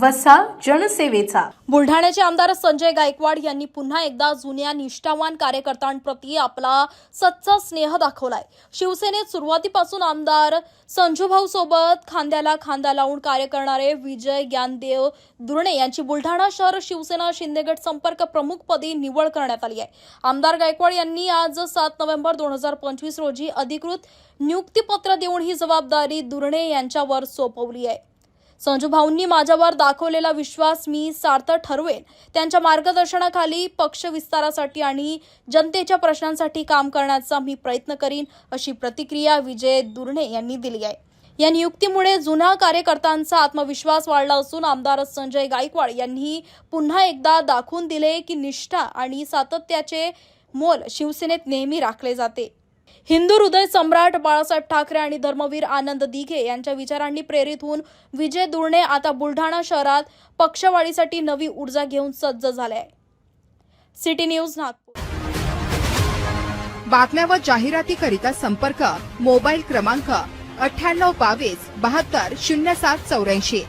वसा जनसेवेचा. बुलढाण्याचे आमदार संजय गायकवाड यांनी पुन्हा एकदा जुन्या निष्ठावान कार्यकर्त्यांप्रती आपला सच्चा स्नेह दाखवलाय. शिवसेनेत सुरुवातीपासून आमदार संजूभाऊ सोबत खांद्याला खांदा लावून कार्य करणारे विजय ज्ञानदेव दुर्णे यांची बुलढाणा शहर शिवसेना शिंदेगड संपर्क प्रमुखपदी निवड करण्यात आली आहे. आमदार गायकवाड यांनी आज सात नोव्हेंबर दोन हजार पंचवीस रोजी अधिकृत नियुक्तीपत्र देऊन ही जबाबदारी दुर्णे यांच्यावर सोपवली आहे. संजूभाऊंनी माझ्यावर दाखवलेला विश्वास मी सार्थ ठरवेन. त्यांच्या मार्गदर्शनाखाली पक्ष विस्तारासाठी आणि जनतेच्या प्रश्नांसाठी काम करण्याचा मी प्रयत्न करीन अशी प्रतिक्रिया विजय दुर्णे यांनी दिली आहे. या नियुक्तीमुळे जुन्या कार्यकर्त्यांचा आत्मविश्वास वाढला असून आमदार संजय गायकवाड यांनी पुन्हा एकदा दाखवून दिले की निष्ठा आणि सातत्याचे मोल शिवसेनेत नेहमी राखले जाते. हिंदू हृदय सम्राट बाळासाहेब ठाकरे आणि धर्मवीर आनंद दिघे यांच्या विचारांनी प्रेरित होऊन विजय दुर्णे आता बुलढाणा शहरात पक्षवाढीसाठी नवी ऊर्जा घेऊन सज्ज झाले आहे. City news Nagpur. बातम्या व जाहिरातीकरिता संपर्क मोबाईल क्रमांक अठ्ठ्याण्णव बावीस बहात्तर शून्य सात चौऱ्याऐंशी.